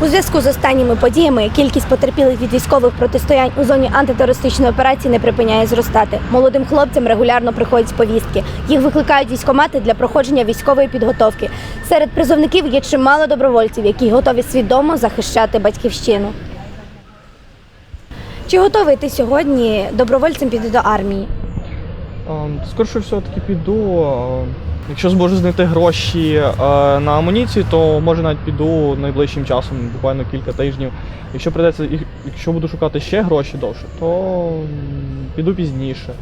У зв'язку з останніми подіями кількість потерпілих від військових протистоянь у зоні антитерористичної операції не припиняє зростати. Молодим хлопцям регулярно приходять повістки. Їх викликають військомати для проходження військової підготовки. Серед призовників є чимало добровольців, які готові свідомо захищати батьківщину. Чи готовий ти сьогодні добровольцем піти до армії? Ем, Скорше все-таки піду. Якщо зможу знайти гроші е, на амуніцію, то може навіть піду найближчим часом, буквально кілька тижнів. Якщо прийдеться, і- якщо буду шукати ще гроші довше, то піду пізніше.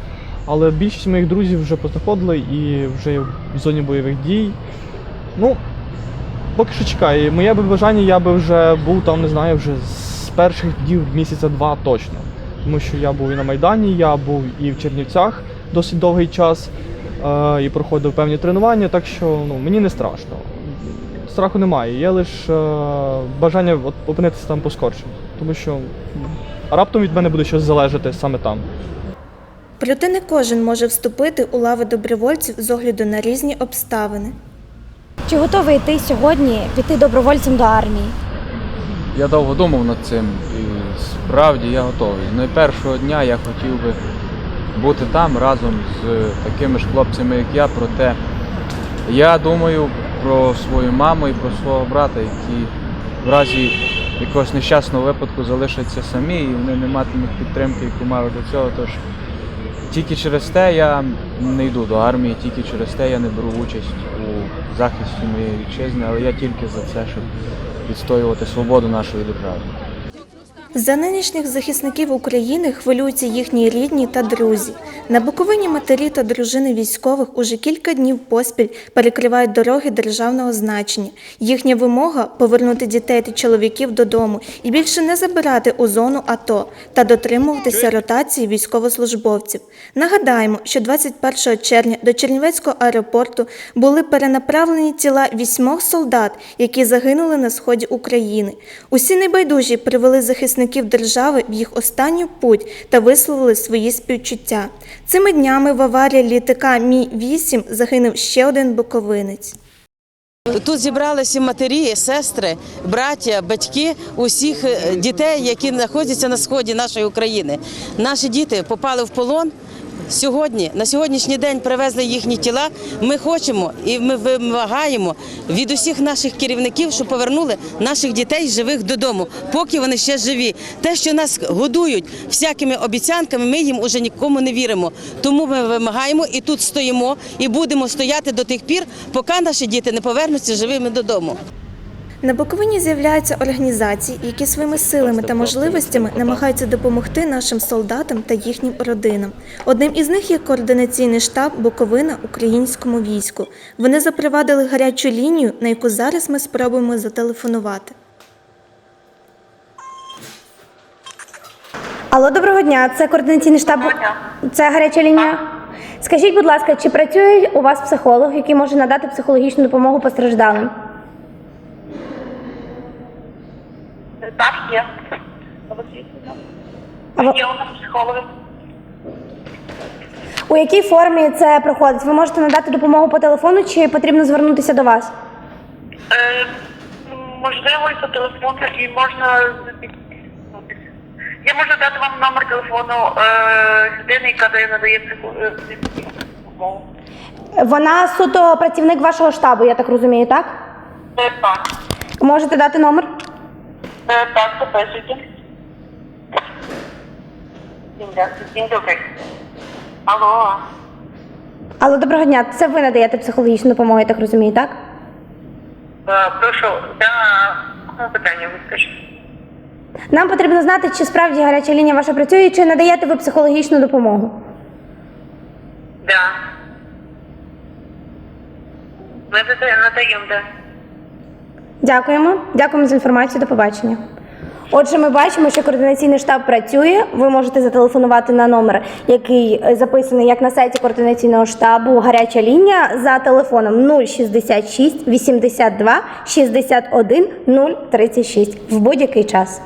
Але більшість моїх друзів вже познаходили і вже в зоні бойових дій. Ну, поки що чекаю. Моє би бажання, я би вже був там, не знаю, вже з перших днів місяця два точно. Тому що я був і на Майдані, я був і в Чернівцях досить довгий час і проходив певні тренування, так що ну, мені не страшно. Страху немає, є лише е, бажання опинитися там поскорше. Тому що раптом від мене буде щось залежати саме там. Проте не кожен може вступити у лави добровольців з огляду на різні обставини. Чи готовий ти сьогодні піти добровольцем до армії? Я довго думав над цим і справді я готовий. Ну і першого дня я хотів би бути там разом з такими ж хлопцями, як я. Проте я думаю про свою маму і про свого брата, які в разі якогось нещасного випадку залишаться самі і вони не матимуть підтримки, яку мали до цього. Тож тільки через те я не йду до армії, тільки через те я не беру участь у захисті моєї вітчизни, але я тільки за це, щоб відстоювати свободу нашої держави. За нинішніх захисників України хвилюються їхні рідні та друзі. На Буковині матері та дружини військових уже кілька днів поспіль перекривають дороги державного значення. Їхня вимога повернути дітей та чоловіків додому і більше не забирати у зону АТО та дотримуватися ротації військовослужбовців. Нагадаємо, що 21 червня до Чернівецького аеропорту були перенаправлені тіла вісьмох солдат, які загинули на сході України. Усі небайдужі привели захисників держави в їх останню путь та висловили свої співчуття. Цими днями в аварії літака Мі 8 загинув ще один буковинець. Тут зібралися матері, сестри, браття, батьки усіх е, дітей, які знаходяться на сході нашої України. Наші діти попали в полон. Сьогодні, на сьогоднішній день привезли їхні тіла. Ми хочемо і ми вимагаємо від усіх наших керівників, щоб повернули наших дітей живих додому, поки вони ще живі. Те, що нас годують всякими обіцянками, ми їм уже нікому не віримо. Тому ми вимагаємо і тут стоїмо, і будемо стояти до тих пір, поки наші діти не повернуться живими додому. На Буковині з'являються організації, які своїми силами та можливостями намагаються допомогти нашим солдатам та їхнім родинам. Одним із них є координаційний штаб Буковина українському війську. Вони запровадили гарячу лінію, на яку зараз ми спробуємо зателефонувати. Алло, доброго дня. Це координаційний штаб. Це гаряча лінія. Скажіть, будь ласка, чи працює у вас психолог, який може надати психологічну допомогу постраждалим? Так, є. Є у нас психологи. У якій формі це проходить? Ви можете надати допомогу по телефону чи потрібно звернутися до вас? Е, можливо, і по телефону, і можна. Я можу дати вам номер телефону е, людини, яка дає надає е, психологічну допомогу. Вона суто працівник вашого штабу, я так розумію, так? Е, так. Можете дати номер? Е, так, записуйте. День, добрий. Алло. Алло, доброго дня. Це ви надаєте психологічну допомогу, я так розумію, так? Е, прошу, да, ну, питання вискажіть. Нам потрібно знати, чи справді гаряча лінія ваша працює, і чи надаєте ви психологічну допомогу. Да. Ми надаємо, надаємо, да. Дякуємо. Дякуємо за інформацію. До побачення. Отже, ми бачимо, що координаційний штаб працює. Ви можете зателефонувати на номер, який е, записаний як на сайті координаційного штабу гаряча лінія за телефоном 066 82 61 036 в будь-який час.